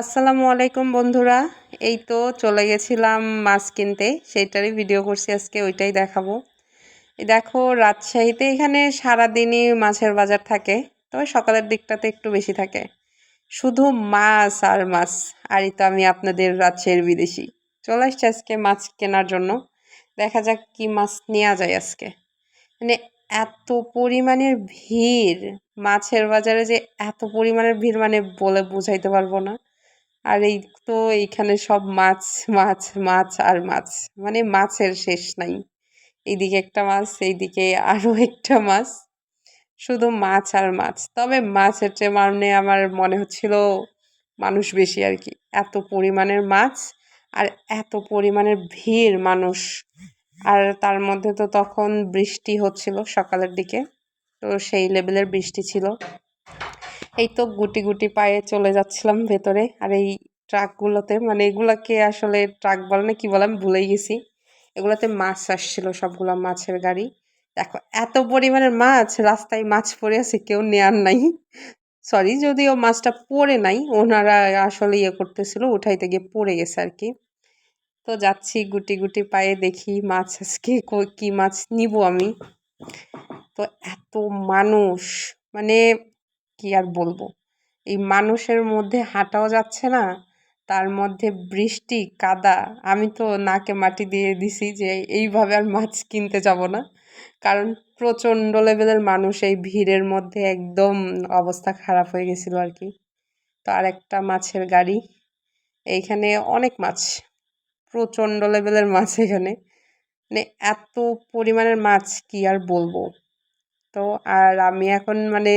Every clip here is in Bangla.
আসসালামু আলাইকুম বন্ধুরা। এই তো চলে গেছিলাম মাছ কিনতে। সেইটারই ভিডিও করছি আজকে, ওইটাই দেখাবো। দেখো, রাজশাহীতে এখানে সারাদিনই মাছের বাজার থাকে, তবে সকালের দিকটাতে একটু বেশি থাকে। শুধু মাছ আর মাছ, আরই তো আমি আপনাদের রাজশাহীর বিদেশি। চলে আসছি আজকে মাছ কেনার জন্য। দেখা যাক কি মাছ নেওয়া যায় আজকে। মানে এত পরিমাণের ভিড়, মাছের বাজারে যে এত পরিমাণের ভিড় মানে বলে বুঝাইতে পারব না। আর এই তো এইখানে সব মাছ মাছ মাছ আর মাছ। মানে মাছের শেষ নাই। এইদিকে একটা মাছ, এইদিকে আরও একটা মাছ। শুধু মাছ আর মাছ। তবে মাছের চেয়ে মানে আমার মনে হচ্ছিল মানুষ বেশি আর কি। এত পরিমাণের মাছ আর এত পরিমাণের ভিড় মানুষ। আর তার মধ্যে তো তখন বৃষ্টি হচ্ছিল সকালের দিকে। তো সেই লেভেলের বৃষ্টি ছিল। এই তো গুটি গুটি পায়ে চলে যাচ্ছিলাম ভেতরে। আর এই ট্রাকগুলোতে মানে এগুলাকে আসলে ট্রাক বলে না, কি বলে আমি ভুলেই গেছি। এগুলোতে মাছ আসছিল, সবগুলো মাছের গাড়ি। দেখো, এত পরিমাণের মাছ, রাস্তায় মাছ পড়ে আছে, কেউ নেয়ার নাই। সরি যদিও মাছটা পড়ে নাই, ওনারা আসলে ইয়ে করতেছিল, উঠাইতে গিয়ে পড়ে গেছে আর কি। তো যাচ্ছি গুটি গুটি পায়ে, দেখি মাছ আজকে কি মাছ নিব আমি। তো এত মানুষ মানে কি আর বলব? এই মানুষের মধ্যে হাঁটাও যাচ্ছে না, তার মধ্যে বৃষ্টি, কাদা, আমি তো নাকে মাটি দিয়ে দিছি যে এইভাবে আর মাছ কিনতে যাব না। কারণ প্রচণ্ড লেভেলের মানুষ এই ভিড়ের মধ্যে একদম অবস্থা খারাপ হয়ে গেছিল আর কি। তো আর একটা মাছের গাড়ি, এইখানে অনেক মাছ, প্রচণ্ড লেভেলের মাছ এখানে। মানে এত পরিমাণের মাছ কি আর বলব? তো আর আমি এখন মানে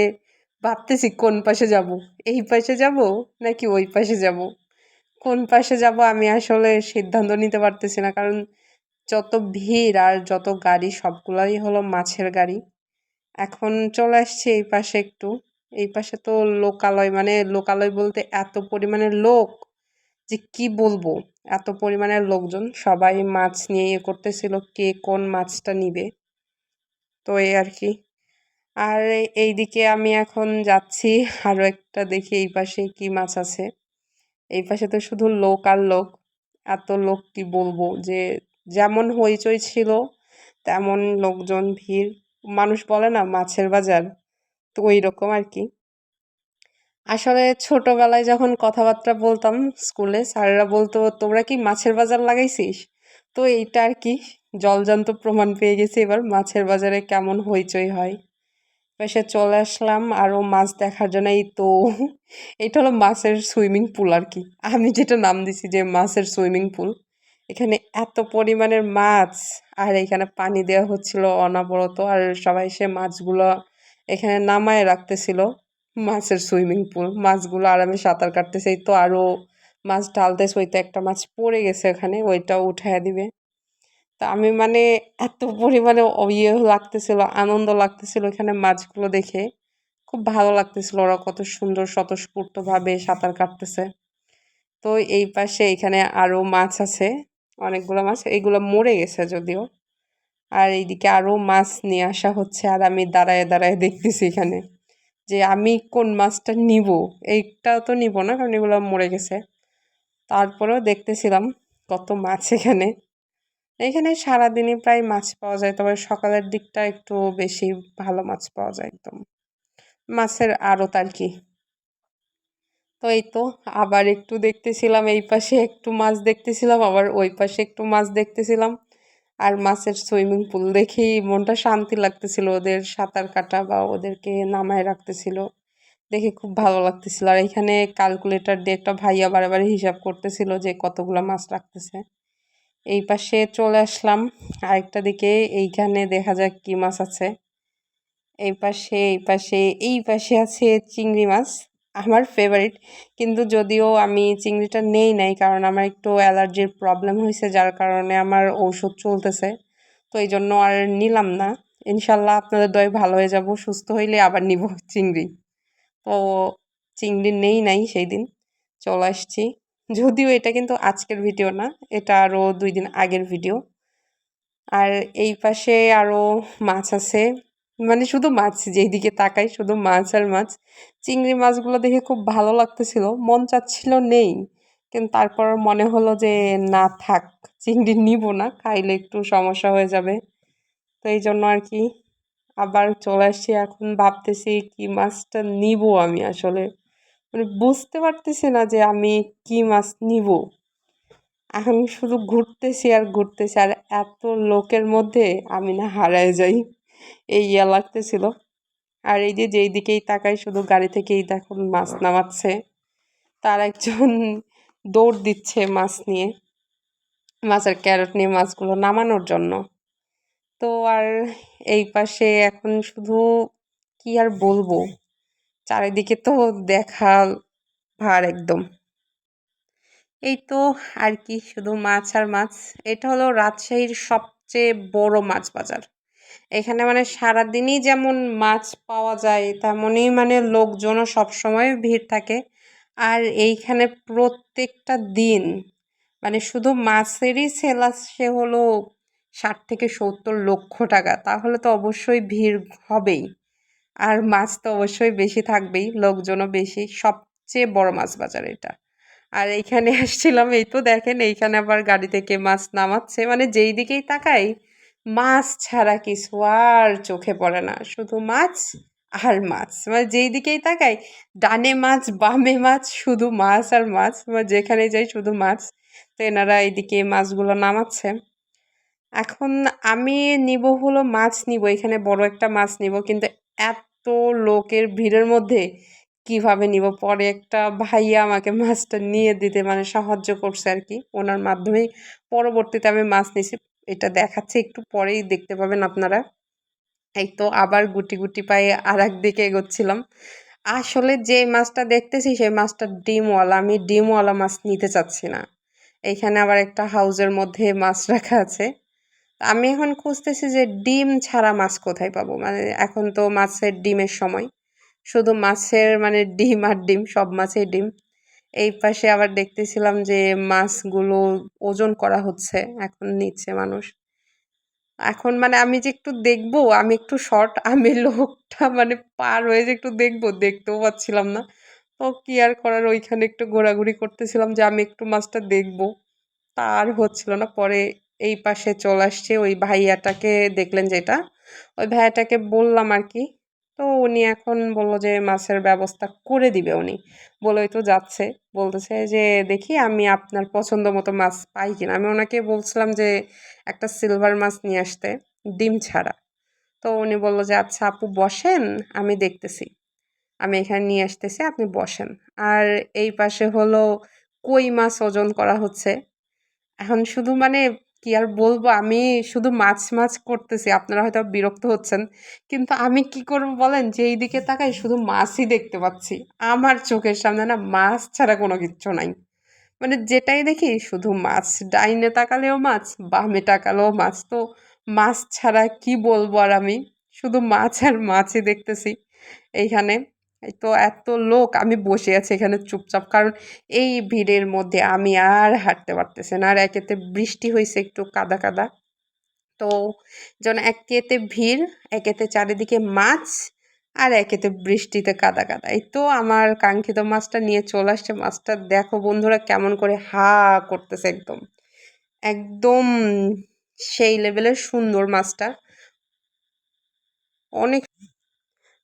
ভাবতেছি কোন পাশে যাব? এই পাশে যাব নাকি ওই পাশে যাব? কোন পাশে যাব আমি আসলে সিদ্ধান্ত নিতে পারতেছি না। কারণ যত ভিড় আর যত গাড়ি, সবগুলাই হলো মাছের গাড়ি। এখন চলে আসছি এই পাশে একটু। এই পাশে তো লোকালয় মানে লোকালয় বলতে এত পরিমাণের লোক যে কি বলব? এত পরিমাণের লোকজন, সবাই মাছ নিয়ে ইয়ে করতেছিল কে কোন মাছটা নিবে। তো এই আর কি। আর এইদিকে আমি এখন যাচ্ছি। আরও একটা দেখি এই পাশে কি মাছ আছে। এই পাশে তো শুধু লোক আর লোক। এত লোক কি বলব যে, যেমন হইচই ছিল, তেমন লোকজন, ভিড়। মানুষ বলে না, মাছের বাজার। তো ওই রকম আর কি। আসলে ছোটবেলায় যখন কথাবার্তা বলতাম স্কুলে, স্যাররা বলতো, তোমরা কি মাছের বাজার লাগাইছিস? তো এইটা আর কি। জলজান্ত প্রমাণ পেয়ে গেছি এবার মাছের বাজারে কেমন হইচই হয়। এসে চলে আসলাম আরও মাছ দেখার জন্য। এই তো, এটা হলো মাছের সুইমিং পুল আর কি। আমি যেটা নাম দিছি যে মাছের সুইমিং পুল। এখানে এত পরিমাণের মাছ, আর এখানে পানি দেওয়া হচ্ছিল অনাবরত, আর সবাই সে মাছগুলো এখানে নামায় রাখতেছিল, মাছের সুইমিং পুল। মাছগুলো আরামে সাঁতার কাটতেছে। তো আরও মাছ ঢালতেছে, ওই তো একটা মাছ পড়ে গেছে ওখানে ওইটাও উঠাইয়া দিবে। তা আমি মানে এত পরিমাণে ইয়ে লাগতেছিল, আনন্দ লাগতেছিল এখানে মাছগুলো দেখে। খুব ভালো লাগতেছিল ওরা কত সুন্দর স্বতঃস্ফূর্তভাবে সাঁতার কাটতেছে। তো এই পাশে এখানে আরও মাছ আছে, অনেকগুলো মাছ এইগুলো মরে গেছে যদিও। আর এইদিকে আরও মাছ নিয়ে আসা হচ্ছে আর আমি দাঁড়ায় দাঁড়ায় দেখতেছি এখানে যে আমি কোন মাছটা নিব। এইটা তো নিব না, কারণ এগুলো মরে গেছে। তারপরেও দেখতেছিলাম কত মাছ এখানে। এখানে সারাদিনই প্রায় মাছ পাওয়া যায়, তবে সকালের দিকটা একটু বেশি ভালো মাছ পাওয়া যায় একদম। মাছের আড়ত আর কি। তো এই তো, আবার একটু দেখতেছিলাম এই পাশে একটু মাছ দেখতেছিলাম, আবার ওই পাশে একটু মাছ দেখতেছিলাম। আর মাছের সুইমিং পুল দেখেই মনটা শান্তি লাগতেছিল, ওদের সাঁতার কাটা বা ওদেরকে নামায় রাখতেছিল। দেখে খুব ভালো লাগতেছিল। আর এখানে ক্যালকুলেটার দিয়ে একটা ভাইয়া বারে বারে হিসাব করতেছিল যে কতগুলো মাছ রাখতেছে। এই পাশে চলে আসলাম। আরেকটা দিকে এইখানে দেখা যাক কি মাছ আছে। এই পাশে এই পাশে এই পাশে আছে চিংড়ি মাছ, আমার ফেভারিট কিন্তু যদিও আমি চিংড়িটা নেই নাই, কারণ আমার একটু অ্যালার্জির প্রবলেম হয়েছে, যার কারণে আমার ঔষধ চলতেছে। তো এই জন্য আর নিলাম না। ইনশাল্লাহ আপনাদের দয় ভালো হয়ে যাব, সুস্থ হইলে আবার নিব চিংড়ি। তো চিংড়ি নেই নাই সেই দিন চলে আসছি। যদিও এটা কিন্তু আজকের ভিডিও না, এটা আরও দুই দিন আগের ভিডিও আর এই পাশে আরও মাছ আছে মানে শুধু মাছ, যেইদিকে তাকাই শুধু মাছ আর মাছ। চিংড়ি মাছগুলো দেখে খুব ভালো লাগতেছিল, মন চাচ্ছিল নেই, কিন্তু তারপর মনে হলো যে না থাক, চিংড়ি নিব না, খাইলে একটু সমস্যা হয়ে যাবে। তো এই জন্য আর কি, আবার চলে আসছি, এখন ভাবতেছি কি মাছটা নিব আমি আসলে। মানে বুঝতে পারতেছি না যে আমি কি মাছ নিব। এখন শুধু ঘুরতেছি আর ঘুরতেছি, আর এত লোকের মধ্যে আমি না হারায় যাই। এই ইয়া লাগতেছিল। আর এই যে যেই দিকেই তাকাই, শুধু গাড়ি থেকেই দেখুন মাছ নামাচ্ছে। তার একজন দৌড় দিচ্ছে মাছ নিয়ে, মাছের ক্যারট নিয়ে মাছগুলো নামানোর জন্য। তো আর এই পাশে এখন শুধু কি আর বলব? চারিদিকে তো দেখা ভার একদম। এই তো আর কি, শুধু মাছ আর মাছ। এটা হলো রাজশাহীর সবচেয়ে বড় মাছ বাজার। এখানে মানে সারাদিনই যেমন মাছ পাওয়া যায়, তেমনই মানে লোকজনও সবসময় ভিড় থাকে। আর এইখানে প্রত্যেকটা দিন মানে শুধু মাছেরই সেল আসছে হলো ষাট থেকে সত্তর লক্ষ টাকা। তাহলে তো অবশ্যই ভিড় হবেই। আর মাছ তো অবশ্যই বেশি থাকবেই, লোকজনও বেশি। সবচেয়ে বড় মাছ বাজার এটা। আর এইখানে আসছিলাম, এই তো দেখেন, এইখানে আবার গাড়ি থেকে মাছ নামাচ্ছে। মানে যেই দিকেই তাকাই, মাছ ছাড়া কিছু আর চোখে পড়ে না। শুধু মাছ আর মাছ। মানে যেই দিকেই তাকাই, ডানে মাছ, বামে মাছ, শুধু মাছ আর মাছ। মানে যেখানে যাই শুধু মাছ। তো এনারা এইদিকে মাছগুলো নামাচ্ছে। এখন আমি নিব হলো মাছ নিব, এখানে বড় একটা মাছ নিব। কিন্তু এত লোকের ভিড়ের মধ্যে কীভাবে নিব? পরে একটা ভাইয়া আমাকে মাছটা নিয়ে দিতে মানে সাহায্য করছে আর কি। ওনার মাধ্যমেই পরবর্তীতে আমি মাছ নিছি। এটা দেখাচ্ছে, একটু পরেই দেখতে পাবেন আপনারা। এই তো আবার গুটি গুটি পায়ে আর একদিকে এগোচ্ছিলাম। আসলে যে মাছটা দেখতেছি, সেই মাছটা ডিমওয়ালা। আমি ডিমওয়ালা মাছ নিতে চাচ্ছি না। এইখানে আবার একটা হাউজের মধ্যে মাছ রাখা আছে। আমি এখন খুঁজতেছি যে ডিম ছাড়া মাছ কোথায় পাবো। মানে এখন তো মাছের ডিমের সময়। শুধু মাছের মানে ডিম আর ডিম, সব মাছের ডিম। এই পাশে আবার দেখতেছিলাম যে মাছগুলো ওজন করা হচ্ছে, এখন নিচ্ছে মানুষ। এখন মানে আমি যে একটু দেখব, আমি একটু শর্ট আমি লোকটা মানে পার হয়ে যে একটু দেখব, দেখতেও পাচ্ছিলাম না। তো কি আর করার, ওইখানে একটু ঘোরাঘুরি করতেছিলাম যে আমি একটু মাছটা দেখব। তার হচ্ছিল না, পরে এই পাশে চলে আসছে। ওই ভাইয়াটাকে দেখলেন যেটা ওই ভাইয়াটাকে বললাম আর কি। তো উনি এখন বলল যে মাছের ব্যবস্থা করে দিবে উনি। বলেই তো যাচ্ছে। বলতেছে যে দেখি আমি আপনার পছন্দ মতো মাছ পাই কিনা। আমি ওনাকে বলছিলাম যে একটা সিলভার মাছ নিয়ে আসতে, ডিম ছাড়া। তো উনি বলল যে আচ্ছা আপু বসেন, আমি দেখতেছি। আমি এখানে নিয়ে আসতেছি, আপনি বসেন। আর এই পাশে হলো কই মাছ ওজন করা হচ্ছে? এখন শুধু মানে কি আর বলব? আমি শুধু মাছ মাছ করতেছি, আপনারা হয়তো বিরক্ত হচ্ছেন। কিন্তু আমি কি করব বলেন? যে এই দিকে তাকাই শুধু মাছই দেখতে পাচ্ছি। আমার চোখের সামনে না মাছ ছাড়া কোনো কিচ্ছু নাই। মানে যেটাই দেখি শুধু মাছ, ডাইনে তাকালেও মাছ, বামে তাকালেও মাছ। তো মাছ ছাড়া কি বলব আর আমি? শুধু মাছ আর মাছই দেখতেছি এইখানে। এই তো এত লোক, আমি বসে আছি এখানে চুপচাপ। কারণ এই ভিড়ের মধ্যে আমি আর হাঁটতে পারতেছি না, আর একেতে বৃষ্টি হয়েছে একটু কাদা কাদা। তো যেন একেতে ভিড়, একেতে চারিদিকে মাছ, আর একেতে বৃষ্টিতে কাদা কাদা। এই তো আমার কাঙ্ক্ষিত মাছটা নিয়ে চলে আসছে। মাছটা দেখো বন্ধুরা কেমন করে হা করতেছে একদম। একদম সেই লেভেলের সুন্দর মাছটা। অনেক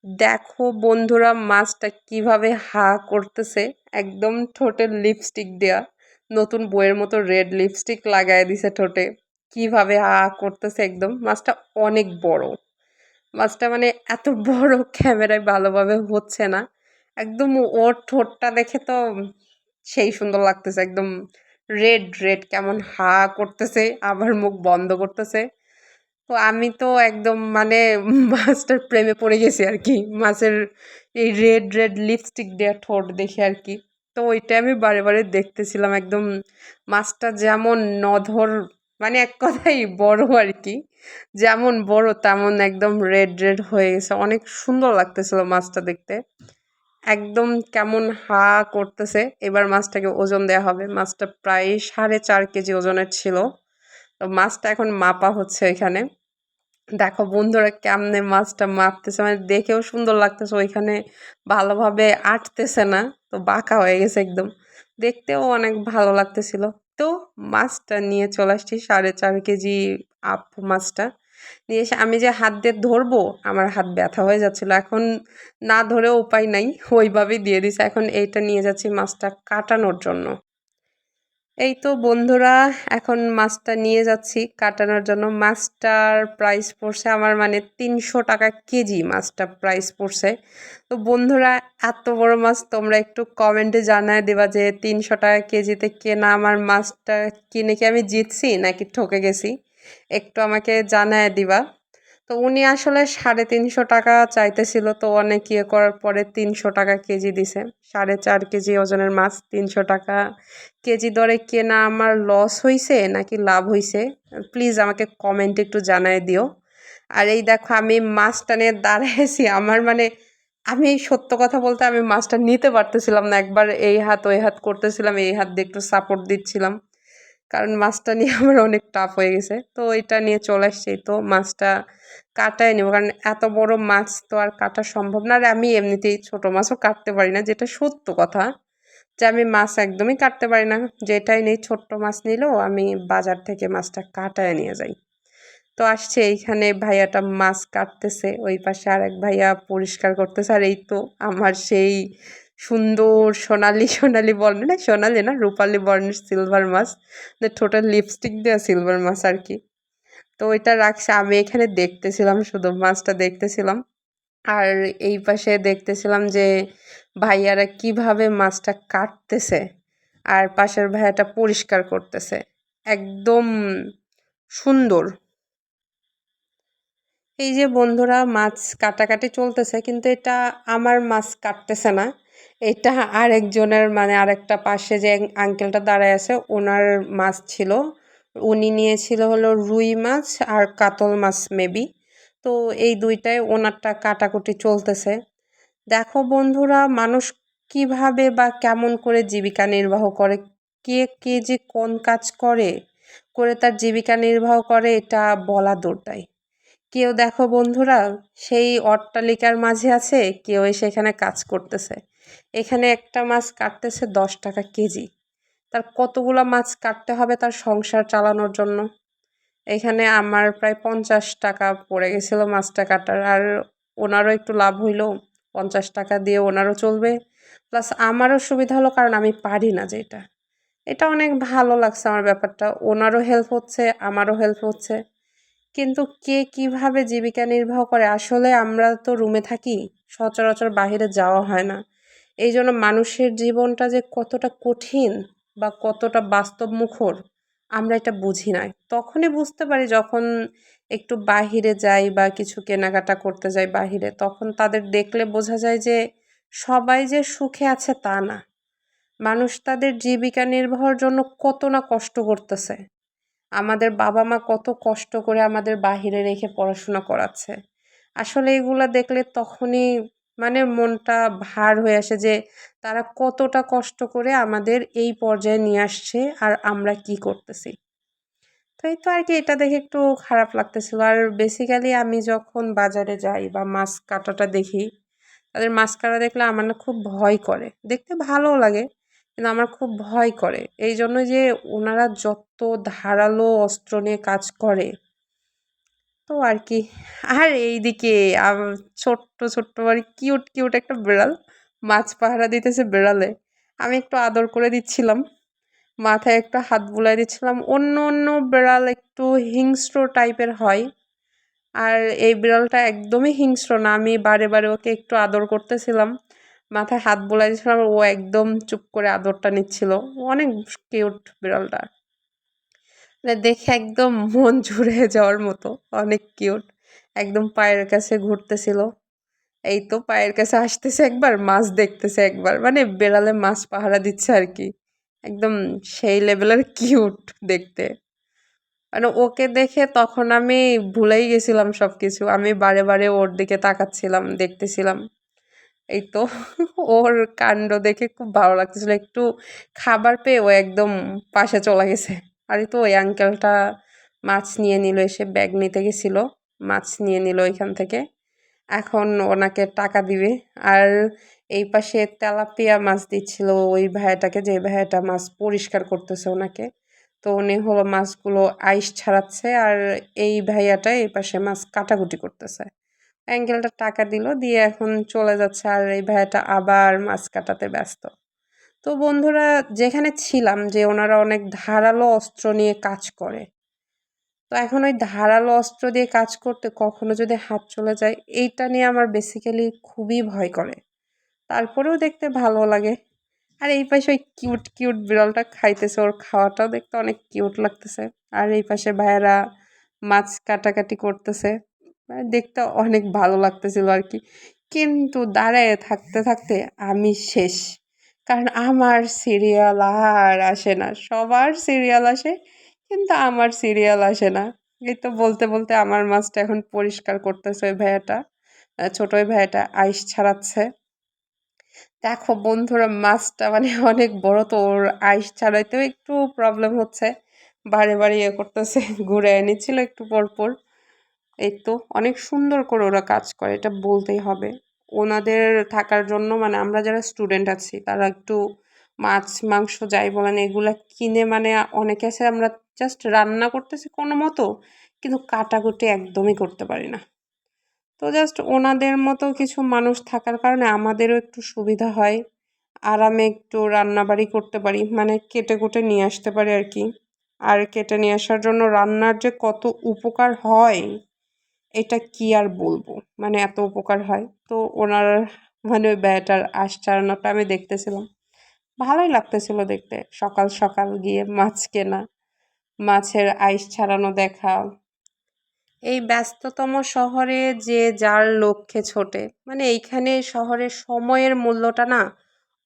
দেখো বন্ধুরা, মাছটা কীভাবে হা করতেছে। একদম ঠোঁটের লিপস্টিক দেয়া। নতুন বইয়ের মতো রেড লিপস্টিক লাগায় দিছে ঠোঁটে। কীভাবে হা করতেছে একদম। মাছটা অনেক বড়। মাছটা মানে এত বড় ক্যামেরায় ভালোভাবে হচ্ছে না। একদম ওর ঠোঁটটা দেখে তো সেই সুন্দর লাগতেছে। একদম রেড রেড কেমন হা করতেছে, আবার মুখ বন্ধ করতেছে। তো আমি তো একদম মানে মাছটার প্রেমে পড়ে গেছি আর কি। মাছের এই রেড রেড লিপস্টিক দেওয়া ঠোঁট দেখে আর কি। তো ওইটা আমি বারে বারে দেখতেছিলাম একদম মাছটা যেমন নধর মানে এক কথাই বড় আর কি। যেমন বড় তেমন একদম রেড রেড হয়ে গেছে। অনেক সুন্দর লাগতেছিল মাছটা দেখতে। একদম কেমন হা করতেছে। এবার মাছটাকে ওজন দেওয়া হবে। মাছটা প্রায় সাড়ে চার কেজি ওজনের ছিল। তো মাছটা এখন মাপা হচ্ছে এখানে দেখো বন্ধুরা কেমনে মাছটা মাপতেছে মানে দেখেও সুন্দর লাগতেছে, ওইখানে ভালোভাবে আটতেছে না, তো বাঁকা হয়ে গেছে একদম। দেখতেও অনেক ভালো লাগতেছিল। তো মাছটা নিয়ে চলে আসছি সাড়ে চার কেজি আপ মাছটা। নিয়ে এসে আমি যে হাত দিয়ে ধরবো, আমার হাত ব্যথা হয়ে যাচ্ছিল। এখন না ধরেও উপায় নাই, ওইভাবেই দিয়ে দিছে। এখন এইটা নিয়ে যাচ্ছি মাছটা কাটানোর জন্য। এই তো বন্ধুরা, এখন মাছটা নিয়ে যাচ্ছি কাটানোর জন্য। মাছটার প্রাইস পড়ছে আমার মানে তিনশো টাকা কেজি মাছটা প্রাইস পড়ছে। তো বন্ধুরা, এত বড় মাছ তোমরা একটু কমেন্টে জানায় দেবা যে তিনশো টাকা কেজিতে কেনা আমার মাছটা কিনে কি আমি জিতছি নাকি ঠকে গেছি। একটু আমাকে জানায় দিবা। তো উনি আসলে সাড়ে তিনশো টাকা চাইতেছিল, তো অনেক ইয়ে করার পরে তিনশো টাকা কেজি দিছে। সাড়ে চার কেজি ওজনের মাছ, তিনশো টাকা কেজি দরে কেনা আমার লস হয়েছে নাকি লাভ হয়েছে প্লিজ আমাকে কমেন্ট একটু জানাই দিও। আর এই দেখো, আমি মাছটা নিয়ে দাঁড়াইছি, আমার মানে আমি সত্য কথা বলতে আমি মাছটা নিতে পারতেছিলাম না, একবার এই হাত ওই হাত করতেছিলাম, এই হাত দিয়ে একটু সাপোর্ট দিচ্ছিলাম। কারণ মাছটা নিয়ে আমার অনেক টাফ হয়ে গেছে। তো এটা নিয়ে চলে আসছি। তো মাছটা কাটায় নেব। কারণ এত বড় মাছ তো আর কাটা সম্ভব না। আর আমি এমনিতেই ছোট মাছও কাটতে পারি না, যেটা সত্য কথা। যে আমি মাছ একদমই কাটতে পারি না। যেটাই নেই ছোট্ট মাছ নিলেও আমি বাজার থেকে মাছটা কাটায় নিয়ে যাই। তো আসছে এইখানে ভাইয়াটা মাছ কাটতেছে। ওই পাশে আর এক ভাইয়া পরিষ্কার করতেছে। আর এই তো আমার সেই সুন্দর সোনালি সোনালি বর্ণের না সোনালি না, রূপালি বর্ণের সিলভার মাছ টোটাল লিপস্টিক দেওয়া সিলভার মাছ আর কি। তো ওইটা রাখছে, আমি এখানে দেখতেছিলাম শুধু, মাছটা দেখতেছিলাম। আর এই পাশে দেখতেছিলাম যে ভাইয়ারা কীভাবে মাছটা কাটতেছে আর পাশের ভাইয়াটা পরিষ্কার করতেছে। একদম সুন্দর। এই যে বন্ধুরা, মাছ কাটাকাটি চলতেছে, কিন্তু এটা আমার মাছ কাটতেছে না। এটা আরেকজনের মানে আরেকটা পাশে যে আঙ্কেলটা দাঁড়ায় আছে, ওনার মাছ ছিল। উনি নিয়েছিল হলো রুই মাছ আর কাতল মাছ মেবি তো এই দুইটাই ওনারটা কাটাকুটি চলতেছে। দেখো বন্ধুরা, মানুষ কীভাবে বা কেমন করে জীবিকা নির্বাহ করে, কে কে যে কোন কাজ করে করে তার জীবিকা নির্বাহ করে, এটা বলা দূরটাই কেউ দেখো বন্ধুরা, সেই অট্টালিকার মাঝে আছে, কেউ সেখানে কাজ করতেছে। এখানে একটা মাছ কাটতেছে দশ টাকা কেজি। তার কতগুলো মাছ কাটতে হবে তার সংসার চালানোর জন্য? এখানে আমার প্রায় পঞ্চাশ টাকা পড়ে গেছিল মাছটা কাটার, আর ওনারও একটু লাভ হইল, পঞ্চাশ টাকা দিয়ে ওনারও চলবে। প্লাস আমারও সুবিধা হলো কারণ আমি পারি না যেটা। এটা অনেক ভালো লাগছে আমার ব্যাপারটা। ওনারও হেল্প হচ্ছে, আমারও হেল্প হচ্ছে। কিন্তু কে কীভাবে জীবিকা নির্বাহ করে? আসলে আমরা তো রুমে থাকি, সচরাচর বাহিরে যাওয়া হয় না। এই জন্য মানুষের জীবনটা যে কতটা কঠিন বা কতটা বাস্তব মুখর আমরা এটা বুঝি না তখনই বুঝতে পারি যখন একটু বাহিরে যাই বা কিছু কেনাকাটা করতে যাই বাহিরে, তখন তাদের দেখলে বোঝা যায় যে সবাই যে সুখে আছে তা না। মানুষ তাদের জীবিকা নির্বাহের জন্য কত না কষ্ট করতেছে। আমাদের বাবা মা কত কষ্ট করে আমাদের বাহিরে রেখে পড়াশোনা করাচ্ছে। আসলে এগুলো দেখলে তখনই মানে মনটা ভার হয়ে আসে যে তারা কতটা কষ্ট করে আমাদের এই পর্যায়ে নিয়ে আসছে আর আমরা কি করতেছি। তো এই তো আর কি, এটা দেখে একটু খারাপ লাগতেছিল। আর বেসিক্যালি আমি যখন বাজারে যাই বা মাছ কাটাটা দেখি, তাদের মাছ কাটা দেখলে আমার না খুব ভয় করে। দেখতে ভালোও লাগে, কিন্তু আমার খুব ভয় করে। এই জন্য যে ওনারা যত ধারালো অস্ত্র নিয়ে কাজ করে তো আর কি আর এইদিকে ছোট্ট ছোট্ট আর কিউট কিউট একটা বিড়াল। মাছ পাহারা দিতেছে বিড়ালে। আমি একটু আদর করে দিচ্ছিলাম। মাথায় একটু হাত বুলাই দিচ্ছিলাম। অন্য অন্য বিড়াল একটু হিংস্র টাইপের হয়। আর এই বিড়ালটা একদমই হিংস্র না। আমি বারে বারে ওকে একটু আদর করতেছিলাম। মাথায় হাত বোলাই দিয়েছিলাম ও একদম চুপ করে আদরটা নিচ্ছিল। অনেক কিউট বিড়ালটা। মানে দেখে একদম মন জুড়ে যাওয়ার মতো। অনেক কিউট একদম পায়ের কাছে ঘুরতেছিল। এই তো পায়ের কাছে আসতেছে একবার, মাছ দেখতেছে একবার। মানে বেড়ালে মাছ পাহারা দিচ্ছে আর কি। একদম সেই লেভেলের কিউট দেখতে। মানে ওকে দেখে তখন আমি ভুলেই গেছিলাম সব কিছু আমি বারে বারে ওর দিকে তাকাচ্ছিলাম, দেখতেছিলাম। এই তো ওর কাণ্ড দেখে খুব ভালো লাগতেছিল। একটু খাবার পেয়ে ও একদম পাশে চলে গেছে। আর তো ওই আঙ্কেলটা মাছ নিয়ে নিল, এসে ব্যাগ নিতে গেছিল, মাছ নিয়ে নিল ওইখান থেকে। এখন ওনাকে টাকা দিবে। আর এই পাশে তেলাপিয়া মাছ দিচ্ছিল ওই ভাইয়াটাকে যে ভাইয়াটা মাছ পরিষ্কার করতেছে ওনাকে। তো উনি হলো মাছগুলো আইস ছাড়াচ্ছে আর এই ভাইয়াটা এই পাশে মাছ কাটাকুটি করতেছে। অ্যাঙ্গেলটা টাকা দিল, দিয়ে এখন চলে যাচ্ছে আর এই ভাইয়াটা আবার মাছ কাটাতে ব্যস্ত। তো বন্ধুরা, যেখানে ছিলাম যে ওনারা অনেক ধারালো অস্ত্র নিয়ে কাজ করে, তো এখন ওই ধারালো অস্ত্র দিয়ে কাজ করতে কখনো যদি হাত চলে যায়, এইটা নিয়ে আমার বেসিক্যালি খুবই ভয় করে। তারপরেও দেখতে ভালো লাগে। আর এই পাশে ওই কিউট কিউট বিড়ালটা খাইতেছে, ওর খাওয়াটাও দেখতে অনেক কিউট লাগতেছে। আর এই পাশে ভাইয়েরা মাছ কাটাকাটি করতেছে। মানে দেখতে অনেক ভালো লাগতেছিল আর কি। কিন্তু দাঁড়ায় থাকতে থাকতে আমি শেষ। কারণ আমার সিরিয়াল আর আসে না। সবার সিরিয়াল আসে, কিন্তু আমার সিরিয়াল আসে না। এই তো বলতে বলতে আমার মাছটা এখন পরিষ্কার করতেছে ওই ভাইয়াটা। ছোট ওই ভাইয়াটা আইস ছাড়াচ্ছে। দেখো বন্ধুরা, মাছটা মানে অনেক বড় তো ওর আইস ছাড়াইতেও একটু প্রবলেম হচ্ছে। বারে বারে ইয়ে করতেছে, ঘুরে এনেছিল একটু পর পর এই তো অনেক সুন্দর করে ওরা কাজ করে, এটা বলতেই হবে। ওনাদের থাকার জন্য মানে আমরা যারা স্টুডেন্ট আছি, তারা একটু মাছ, মাংস যাই বলেন, এগুলা কিনে মানে অনেকে আছে আমরা জাস্ট রান্না করতেছি কোনো মতো, কিন্তু কাটাকুটি একদমই করতে পারি না। তো জাস্ট ওনাদের মতো কিছু মানুষ থাকার কারণে আমাদেরও একটু সুবিধা হয়, আরামে একটু রান্নাবাড়ি করতে পারি মানে কেটে কুটে নিয়ে আসতে পারি আর কি। আর কেটে নিয়ে আসার জন্য রান্নার যে কত উপকার হয় এটা কি আর বলব? মানে এত উপকার হয়। তো ওনার মানে ওই ব্যয়টার আশ্চারণটা আমি দেখতেছিলাম। ভালোই লাগতেছিল দেখতে। সকাল সকাল গিয়ে মাছ কেনা, মাছের আইস ছাড়ানো দেখা। এই ব্যস্ততম শহরে যে যার লক্ষ্যে ছোটে। মানে এইখানে শহরের সময়ের মূল্যটা না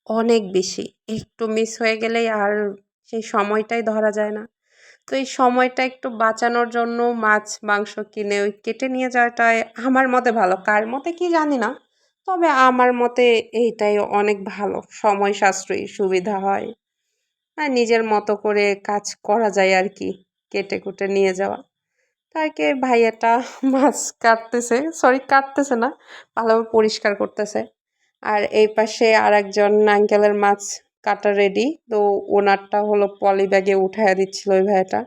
অনেক বেশি। একটু মিস হয়ে গেলেই আর সেই সময়টাই ধরা যায় না। তো এই সময়টা একটু বাঁচানোর জন্য মাছ, মাংস কিনে ওই কেটে নিয়ে যাওয়াটাই আমার মতে ভালো। কার মতে কি জানি না, তবে আমার মতে এইটাই অনেক ভালো। সময় সাশ্রয়ী সুবিধা হয়। হ্যাঁ নিজের মতো করে কাজ করা যায় আর কি, কেটে কুটে নিয়ে যাওয়া। তাকে ভাইয়াটা মাছ কাটতেছে সরি কাটতেছে না, ভালোভাবে পরিষ্কার করতেছে। আর এই পাশে আর একজন আঙ্কেলের মাছ কাটা রেডি তো ওনারটা হলো পলি ব্যাগে উঠাইয়া দিচ্ছিল ওই ভাইয়াটা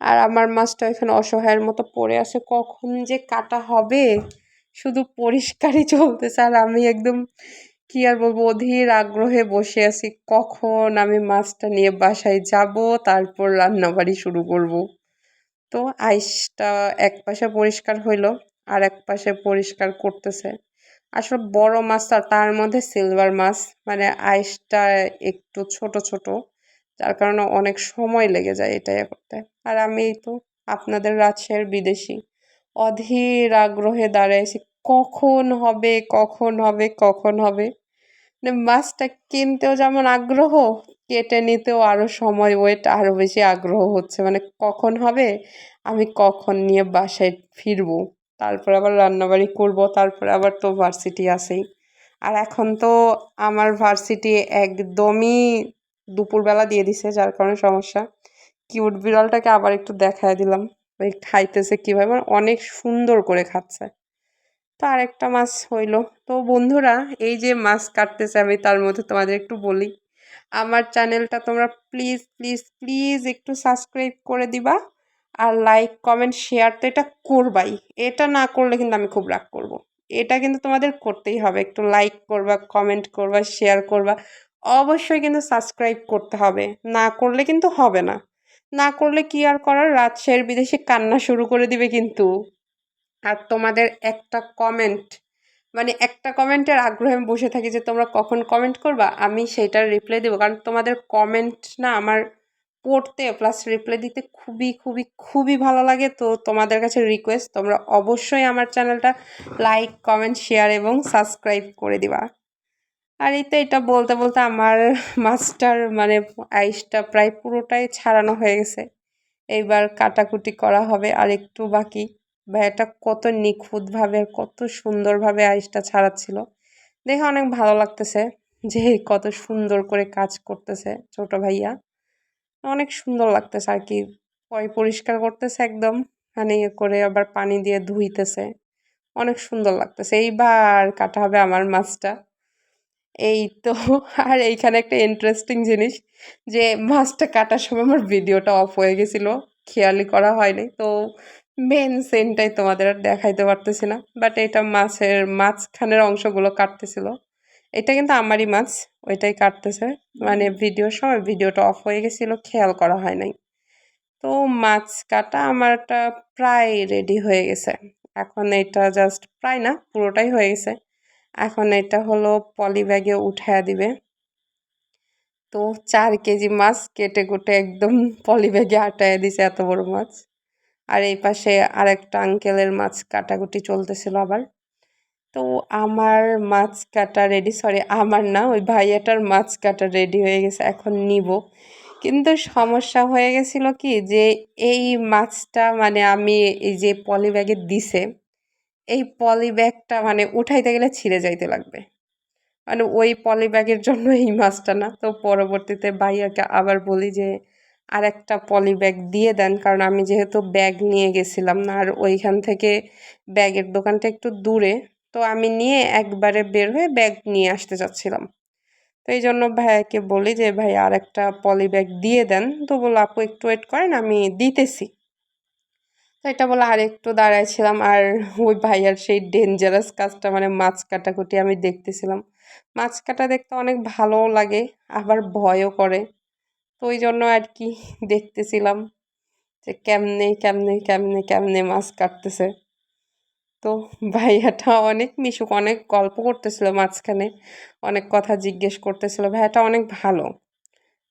আর আমার মাছটা এখানে অসহায়ের মতো পড়ে আছে, কখন যে কাটা হবে শুধু পরিষ্কারই চলতেছে। আর আমি একদম, কি আর বলব, অধীর আগ্রহে বসে আছি, কখন আমি মাছটা নিয়ে বাসায় যাব, তারপর রান্নাবাড়ি শুরু করব। তো আইসটা এক পাশে পরিষ্কার হইল, আর এক পাশে পরিষ্কার করতেছে। আসলে বড় মাছটা তার মধ্যে সিলভার মাছ মানে আইসটা একটু ছোট ছোট, যার কারণে অনেক সময় লেগে যায় এটা ইয়ে করতে। আর আমি তো আপনাদের রাজশাহীর বিদেশি, অধীর আগ্রহে দাঁড়িয়েছি কখন হবে কখন হবে কখন হবে? মানে মাছটা কিনতেও যেমন আগ্রহ, কেটে নিতেও আরও সময়, ওয়েট আরও বেশি আগ্রহ হচ্ছে। মানে কখন হবে, আমি কখন নিয়ে বাসায় ফিরবো? তারপর আবার রান্নাবাড়ি করব, তারপর আবার তো ভার্সিটি আসেই আর এখন তো আমার ভার্সিটি একদমই দুপুরবেলা দিয়ে দিছে, যার কারণে সমস্যা। কিউট বিড়ালটাকে আবার একটু দেখায় দিলাম, ওই খাইতেছে কীভাবে মানে অনেক সুন্দর করে খাচ্ছে। তো আরেকটা মাছ হইল। তো বন্ধুরা, এই যে মাছ কাটতেছে, আমি তার মধ্যে তোমাদের একটু বলি। আমার চ্যানেলটা তোমরা প্লিজ প্লিজ প্লিজ একটু সাবস্ক্রাইব করে দিবা। আর লাইক কমেন্ট শেয়ার তো এটা করবাই। এটা না করলে কিন্তু আমি খুব রাগ করব। এটা কিন্তু তোমাদের করতেই হবে। একটু লাইক করবা কমেন্ট করবা শেয়ার করবা। অবশ্যই কিন্তু সাবস্ক্রাইব করতে হবে। না করলে কিন্তু হবে না। না করলে কি আর করার? রাজশাহীর বিদেশে কান্না শুরু করে দিবে কিন্তু। আর তোমাদের একটা কমেন্ট মানে একটা কমেন্টের আগ্রহে আমি বসে থাকি যে তোমরা কখন কমেন্ট করবা? আমি সেইটার রিপ্লাই দেবো। কারণ তোমাদের কমেন্ট না আমার পড়তে প্লাস রিপ্লাই দিতে খুবই খুবই খুবই ভালো লাগে। তো তোমাদের কাছে রিকোয়েস্ট তোমরা অবশ্যই আমার চ্যানেলটা লাইক কমেন্ট শেয়ার এবং সাবস্ক্রাইব করে দিবা। আর এই তো এটা বলতে বলতে আমার মাস্টার মানে আইসটা প্রায় পুরোটাই ছাড়ানো হয়ে গেছে। এইবার কাটাকুটি করা হবে আর একটু বাকি। ভাইয়াটা কত নিখুঁতভাবে, কত সুন্দরভাবে আইসটা ছাড়াচ্ছিল। দেখে অনেক ভালো লাগতেছে যে কত সুন্দর করে কাজ করতেছে ছোট ভাইয়া। অনেক সুন্দর লাগতেছে আর কি পয় পরিষ্কার করতেছে একদম মানে ইয়ে করে আবার পানি দিয়ে ধুইতেছে। অনেক সুন্দর লাগতেছে। এইবার কাটা হবে আমার মাছটা। এই তো, আর এইখানে একটা ইন্টারেস্টিং জিনিস যে মাছটা কাটার সময় আমার ভিডিওটা অফ হয়ে গেছিল খেয়ালি করা হয়নি। তো মেন সিনটাই তোমাদের আর দেখাইতে পারতেছি না বাট এটা মাছের মাঝখানের অংশগুলো কাটতেছিল। এটা কিন্তু আমারই মাছ ওইটাই কাটতেছে। মানে ভিডিওর সময় ভিডিওটা অফ হয়ে গেছিল খেয়াল করা হয় নাই। তো মাছ কাটা আমারটা প্রায় রেডি হয়ে গেছে। এখন এটা জাস্ট প্রায় না পুরোটাই হয়ে গেছে। এখন এটা হলো পলি ব্যাগে উঠায়া দিবে। তো চার কেজি মাছ কেটে কুটে একদম পলি ব্যাগে আটায় দিছে এত বড় মাছ। আর এই পাশে আরেকটা আঙ্কেলের মাছ কাটাকুটি চলতেছিল আবার। তো আমার মাছ কাটা রেডি সরি আমার না, ওই ভাইয়াটার মাছ কাটা রেডি হয়ে গেছে, এখন নিব। কিন্তু সমস্যা হয়ে গেছিল কি যে এই মাছটা মানে আমি এই যে পলি ব্যাগে দিছে, এই পলি ব্যাগটা মানে উঠাইতে গেলে ছিঁড়ে যাইতে লাগবে। মানে ওই পলি ব্যাগের জন্য এই মাছটা না। তো পরবর্তীতে ভাইয়াকে আবার বলি যে আর একটা পলি ব্যাগ দিয়ে দেন, কারণ আমি যেহেতু ব্যাগ নিয়ে গেছিলাম না, আর ওইখান থেকে ব্যাগের দোকানটা একটু দূরে তো আমি নিয়ে একবারে বের হয়ে ব্যাগ নিয়ে আসতে চাচ্ছিলাম তো এই জন্য ভাইয়াকে বলি যে ভাই আর একটা পলি ব্যাগ দিয়ে দেন। তো বলল, আপু, একটু ওয়েট করেন, আমি দিতেছি। তো এটা বলে আর একটু দাঁড়াইছিলাম আর ওই ভাইয়ার সেই ডেঞ্জারাস কাজটা মানে মাছ কাটাকুটি আমি দেখতেছিলাম। মাছ কাটা দেখতে অনেক ভালোও লাগে, আবার ভয়ও করে। তো ওই জন্য আর কি দেখতেছিলাম যে, কেমনে কেমনে কেমনে কেমনে মাছ কাটতেছে। তো ভাইয়াটা অনেক মিশুক, অনেক গল্প করতেছিল মাঝখানে, অনেক কথা জিজ্ঞেস করতেছিল। ভাইয়াটা অনেক ভালো।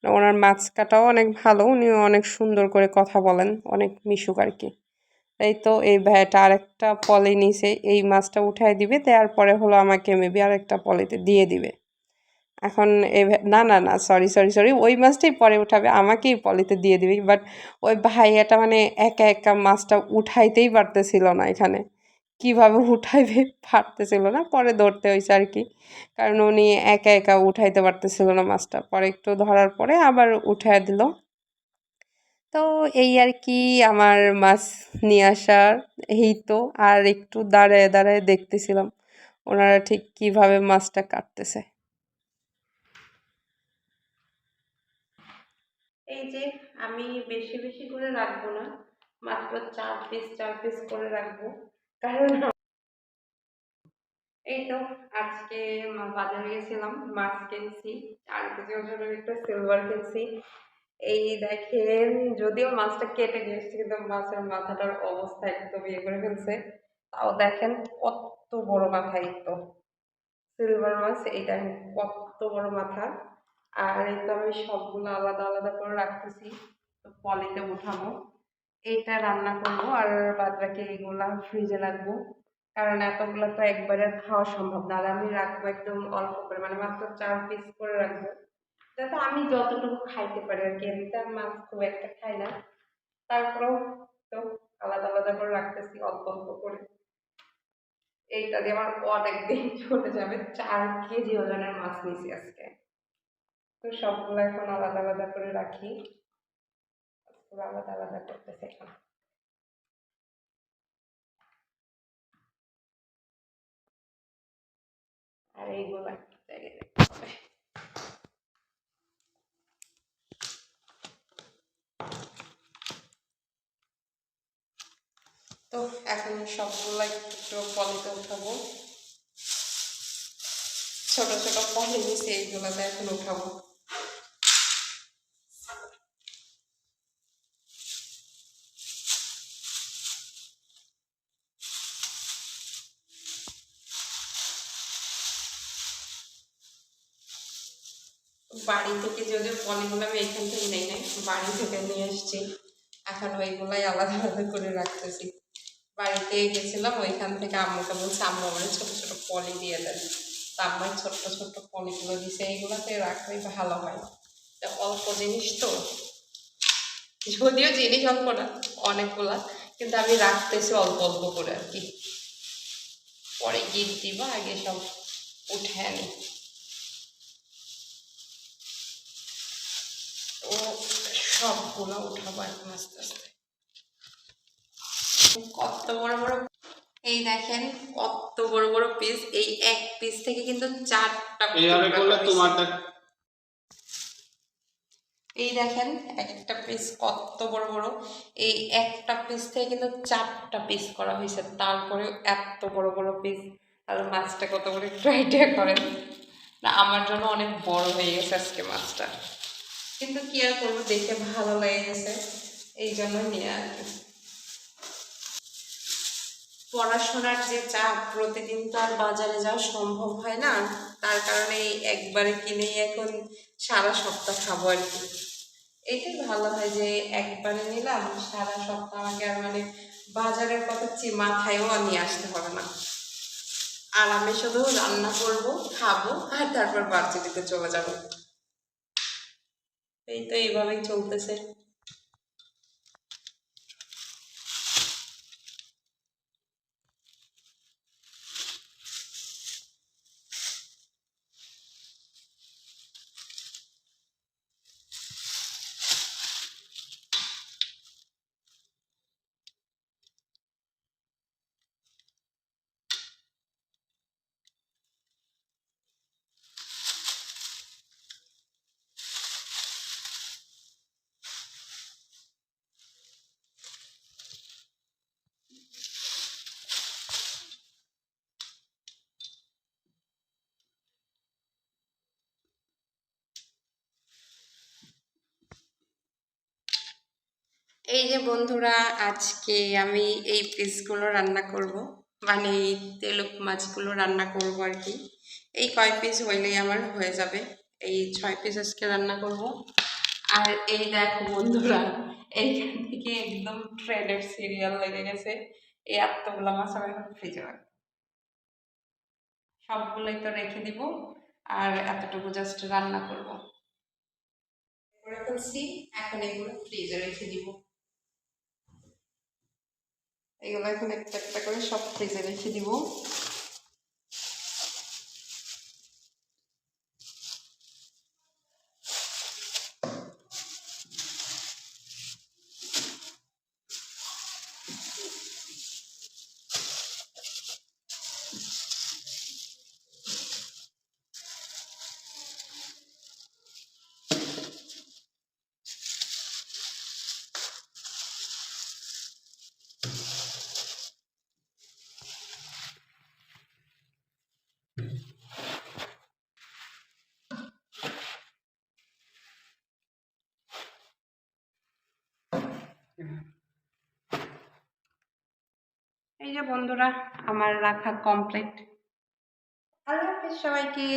ওনার মাছ কাটাও অনেক ভালো উনি অনেক সুন্দর করে কথা বলেন, অনেক মিশুক আর কি। এই তো এই ভাইয়াটা আরেকটা পলি নিছে, এই মাছটা উঠাই দিবে, দেওয়ার পরে হলো আমাকে মেবি আরেকটা পলিতে দিয়ে দিবে। এখন এ না না না সরি সরি সরি ওই মাছটাই পরে উঠাবে, আমাকেই পলিতে দিয়ে দিবে বাট ওই ভাইয়াটা মানে একা একা মাছটা উঠাইতেই পারতেছিল না এখানে। কীভাবে উঠাইবে পারতেছিল না। পরে ধরতে হয়েছে আর কি। কারণ উনি একা একা উঠাইতে পারতেছিল না মাছটা। পরে একটু ধরার পরে আবার উঠাই দিল। তো এই আর কি আমার মাছ নিয়ে আসার এই তো। আর একটু দাঁড়ায় দাঁড়ায় দেখতেছিলাম ওনারা ঠিক কীভাবে মাছটা কাটতেছে। এই যে আমি বেশি বেশি করে রাখব না। মাত্র চার পিস চার পিস করে রাখব। কারণ এই তো আজকে বাজারে গেছিলাম, মাছ কিনছি চার কেজি ওজনের একটা সিলভার কিনছি। এই দেখেন, যদিও মাছটা কেটে গিয়েছে কিন্তু মাছের মাথাটার অবস্থা একদম ইয়ে করে ফেলছে। তাও দেখেন কত বড় মাথা তো সিলভার মাছ, এই কত বড় মাথা। আর এই তো আমি সবগুলো আলাদা আলাদা করে রাখতেছি। তো পলিতে উঠাবো। এইটা রান্না করব আর বাদ বাকি এইগুলা ফ্রিজে রাখব। কারণ এতগুলো তো একবারে খাওয়া সম্ভব না। আর আমি রাখব একদম অল্প করে মানে মাত্র চার পিস করে রাখব। যাতে আমি যতটুকু খাইতে পারি আর কি। এমনিতে আমি মাছ খুব একটা খাই না। তারপরেও তো আলাদা আলাদা করে রাখতেছি, অল্প অল্প করে। এইটা দিয়ে আমার অনেক দিন চলে যাবে। চার কেজি ওজনের মাছ নিয়েছি আজকে। তো সবগুলো এখন আলাদা আলাদা করে রাখি। আলাদা আলাদা করতেছে আর এইগুলো তো এখন সবগুলো একটু পলিতে উঠাবো। ছোট ছোট পলি নিচে এইগুলোতে এখন উঠাবো। পলিগুলো আমি এখান থেকে নেই, নাই, বাড়ি থেকে নিয়ে এসেছি। এখন ওইগুলাই আলাদা আলাদা করে রাখতেছি। বাড়িতে গেছিলাম, ওইখান থেকে আম্মুকে বলছে আম্মু আমার ছোটো ছোটো পলি দিয়ে দেন তা আম্মাই ছোট্ট ছোট্ট পলিগুলো দিছে, এইগুলোতে রাখলেই ভালো হয়। অল্প জিনিস তো। যদিও জিনিস অল্প না, অনেকগুলা, কিন্তু আমি রাখতেছি অল্প অল্প করে আর কি। পরে গিট দিব, আগে সব উঠে আনি। সবগুলো উঠাবো এখন আস্তে আস্তে। কত বড় বড় এই দেখেন কত বড় বড় পিস এই এক পিস থেকে কিন্তু চারটা এইভাবে করলে তোমারটা এই দেখেন একটা পিস কত বড় বড়। এই একটা পিস থেকে কিন্তু চারটা পিস করা হয়েছে। তারপরে এত বড় বড় পিস আর মাছটা কত বড় একটু আইডিয়া করেন? না আমার জন্য অনেক বড় হয়ে গেছে আজকে মাছটা। কিন্তু কি আর করব, দেখে ভালো লেগে গেছে এই জন্য নিয়ে আর কি। পড়াশোনার যে চাপ, প্রতিদিন তো আর বাজারে যাওয়া সম্ভব হয় না। তার কারণে একবারে কিনেই এখন সারা সপ্তাহ খাব আর কি। এটাই ভালো হয় যে একবারে নিলাম, সারা সপ্তাহ আমাকে আর মানে বাজারের কথা মাথায়ও নিয়ে আসতে হবে না। আর আমি শুধু রান্না করব, খাব, আর তারপর বাচ্চাটিতে চলে যাব। এই তো এইভাবেই চলতেছে। এই যে বন্ধুরা, আজকে আমি এই পিসগুলো রান্না করব। মানে এই তেলুক মাছগুলো রান্না করব আর কি। এই কয় পিস হইলেই আমার হয়ে যাবে। এই ছয় পিস আজকে রান্না করব। আর এই দেখো বন্ধুরা, এইখান থেকে একদম ট্রেনের সিরিয়াল লেগে গেছে। এই এতগুলো মাছ আমি এখন ফ্রিজে রাখব। সবগুলোই তো রেখে দিব আর এতটুকু জাস্ট রান্না করব। করে এখন এগুলো ফ্রিজে রেখে দিব। এগুলো এখন একটা একটা করে সব ফ্রিজে রেখে দিব। এই যে বন্ধুরা আমার রাখা কমপ্লিট আল্লাহ হাফিজ সবাইকে।